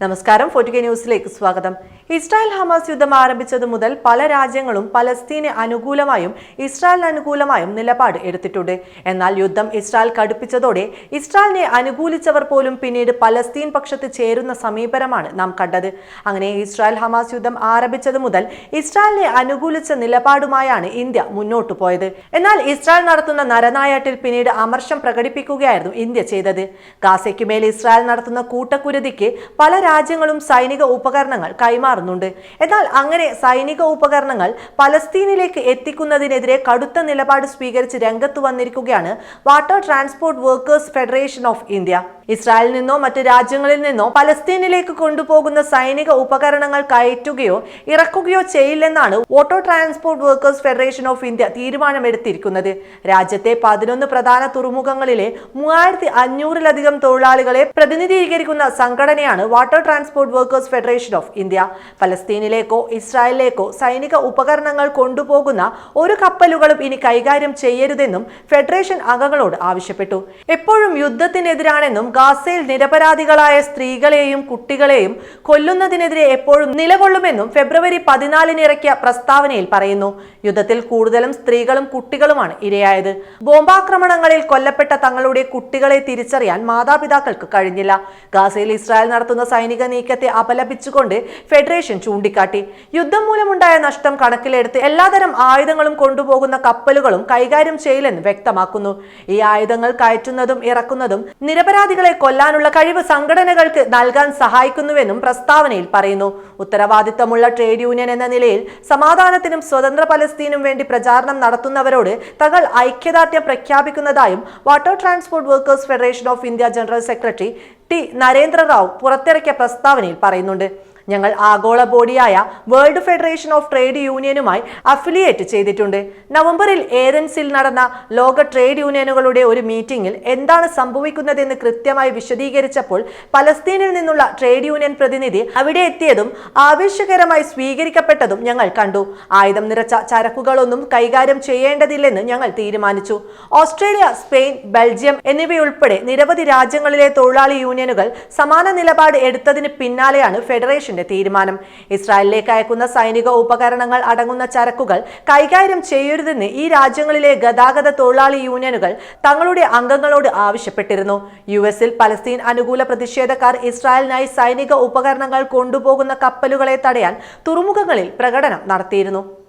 നമസ്കാരം. ഫോർട്ടിക ന്യൂസിലേക്ക് സ്വാഗതം. ഇസ്രായേൽ ഹമാസ് യുദ്ധം ആരംഭിച്ചതു മുതൽ പല രാജ്യങ്ങളും പലസ്തീന് അനുകൂലമായും ഇസ്രായേലിന് അനുകൂലമായും നിലപാട് എടുത്തിട്ടുണ്ട്. എന്നാൽ യുദ്ധം ഇസ്രായേൽ കടുപ്പിച്ചതോടെ ഇസ്രായേലിനെ അനുകൂലിച്ചവർ പോലും പിന്നീട് പലസ്തീൻ പക്ഷത്ത് ചേരുന്ന സമീപനമാണ് നാം കണ്ടത്. അങ്ങനെ ഇസ്രായേൽ ഹമാസ് യുദ്ധം ആരംഭിച്ചതു മുതൽ ഇസ്രായേലിനെ അനുകൂലിച്ച നിലപാടുമായാണ് ഇന്ത്യ മുന്നോട്ടു പോയത്. എന്നാൽ ഇസ്രായേൽ നടത്തുന്ന നരനായാട്ടിൽ പിന്നീട് അമർഷം പ്രകടിപ്പിക്കുകയായിരുന്നു ഇന്ത്യ ചെയ്തത്. ഗാസയ്ക്കുമേൽ ഇസ്രായേൽ നടത്തുന്ന കൂട്ടക്കുരുതിക്ക് പല രാജ്യങ്ങളും സൈനിക ഉപകരണങ്ങൾ കൈമാറുന്നുണ്ട്. എന്നാൽ അങ്ങനെ സൈനിക ഉപകരണങ്ങൾ പലസ്തീനിലേക്ക് എത്തിക്കുന്നതിനെതിരെ കടുത്ത നിലപാട് സ്വീകരിച്ച് രംഗത്ത് വന്നിരിക്കുകയാണ് water transport workers federation of India. ഇസ്രായേലിൽ നിന്നോ മറ്റ് രാജ്യങ്ങളിൽ നിന്നോ പലസ്തീനിലേക്ക് കൊണ്ടുപോകുന്ന സൈനിക ഉപകരണങ്ങൾ കയറ്റുകയോ ഇറക്കുകയോ ചെയ്യില്ലെന്നാണ് auto transport workers federation of India തീരുമാനമെടുത്തിരിക്കുന്നത്. രാജ്യത്തെ പതിനൊന്ന് പ്രധാന തുറമുഖങ്ങളിലെ മൂവായിരത്തി അഞ്ഞൂറിലധികം തൊഴിലാളികളെ പ്രതിനിധീകരിക്കുന്ന സംഘടനയാണ് water transport workers federation of India. പലസ്തീനിലേക്കോ ഇസ്രായേലിലേക്കോ സൈനിക ഉപകരണങ്ങൾ കൊണ്ടുപോകുന്ന ഒരു കപ്പലുകളും ഇനി കൈകാര്യം ചെയ്യരുതെന്നും ഫെഡറേഷൻ അംഗങ്ങളോട് ആവശ്യപ്പെട്ടു. എപ്പോഴും യുദ്ധത്തിനെതിരാണെന്നും ഗാസയിൽ നിരപരാധികളായ സ്ത്രീകളെയും കുട്ടികളെയും കൊല്ലുന്നതിനെതിരെ എപ്പോഴും നിലകൊള്ളുമെന്നും ഫെബ്രുവരി പതിനാലിന് ഇറക്കിയ പ്രസ്താവനയിൽ പറയുന്നു. യുദ്ധത്തിൽ കൂടുതലും സ്ത്രീകളും കുട്ടികളുമാണ് ഇരയായത്. ബോംബാക്രമണങ്ങളിൽ കൊല്ലപ്പെട്ട തങ്ങളുടെ കുട്ടികളെ തിരിച്ചറിയാൻ മാതാപിതാക്കൾക്ക് കഴിഞ്ഞില്ല. ഗാസയിൽ ഇസ്രായേൽ നടത്തുന്ന സൈനിക നീക്കത്തെ അപലപിച്ചുകൊണ്ട് ഫെഡറേഷൻ ചൂണ്ടിക്കാട്ടി. യുദ്ധം മൂലമുണ്ടായ നഷ്ടം കണക്കിലെടുത്ത് എല്ലാതരം ആയുധങ്ങളും കൊണ്ടുപോകുന്ന കപ്പലുകളും കൈകാര്യം ചെയ്യില്ലെന്ന് വ്യക്തമാക്കുന്നു. ഈ ആയുധങ്ങൾ കയറ്റുന്നതും ഇറക്കുന്നതും നിരപരാധികളെ കൊല്ലാനുള്ള കഴിവ് സംഘടനകൾക്ക് നൽകാൻ സഹായിക്കുന്നുവെന്നും പ്രസ്താവനയിൽ പറയുന്നു. ഉത്തരവാദിത്തമുള്ള ട്രേഡ് യൂണിയൻ എന്ന നിലയിൽ സമാധാനത്തിനും സ്വതന്ത്ര പലസ്തീനും വേണ്ടി പ്രചാരണം നടത്തുന്നവരോട് തങ്ങൾ ഐക്യദാർഢ്യം പ്രഖ്യാപിക്കുന്നതായും water transport workers federation of India general secretary T Narendra Rao പുറത്തിറക്കിയ പ്രസ്താവനയിൽ പറയുന്നുണ്ട്. ഞങ്ങൾ ആഗോള ബോഡിയായ വേൾഡ് ഫെഡറേഷൻ ഓഫ് ട്രേഡ് യൂണിയനുമായി അഫിലിയേറ്റ് ചെയ്തിട്ടുണ്ട്. നവംബറിൽ ഏതൻസിൽ നടന്ന ലോക ട്രേഡ് യൂണിയനുകളുടെ ഒരു മീറ്റിംഗിൽ എന്താണ് സംഭവിക്കുന്നതെന്ന് കൃത്യമായി വിശദീകരിച്ചപ്പോൾ പലസ്തീനിൽ നിന്നുള്ള ട്രേഡ് യൂണിയൻ പ്രതിനിധി അവിടെ എത്തിയതും ആവേശകരമായി സ്വീകരിക്കപ്പെട്ടതും ഞങ്ങൾ കണ്ടു. ആയുധം നിറച്ച ചരക്കുകളൊന്നും കൈകാര്യം ചെയ്യേണ്ടതില്ലെന്ന് ഞങ്ങൾ തീരുമാനിച്ചു. ഓസ്ട്രേലിയ സ്പെയിൻ ബെൽജിയം എന്നിവയുൾപ്പെടെ നിരവധി രാജ്യങ്ങളിലെ തൊഴിലാളി യൂണിയനുകൾ സമാന നിലപാട് എടുത്തതിന് പിന്നാലെയാണ് ഫെഡറേഷന്റെ തീരുമാനം. ഇസ്രായേലിലേക്ക് അയക്കുന്ന സൈനിക ഉപകരണങ്ങൾ അടങ്ങുന്ന ചരക്കുകൾ കൈകാര്യം ചെയ്യരുതെന്ന് ഈ രാജ്യങ്ങളിലെ ഗതാഗത തൊഴിലാളി യൂണിയനുകൾ തങ്ങളുടെ അംഗങ്ങളോട് ആവശ്യപ്പെട്ടിരുന്നു. യു എസിൽ പലസ്തീൻ അനുകൂല പ്രതിഷേധക്കാർ ഇസ്രായേലിനായി സൈനിക ഉപകരണങ്ങൾ കൊണ്ടുപോകുന്ന കപ്പലുകളെ തടയാൻ തുറമുഖങ്ങളിൽ പ്രകടനം നടത്തിയിരുന്നു.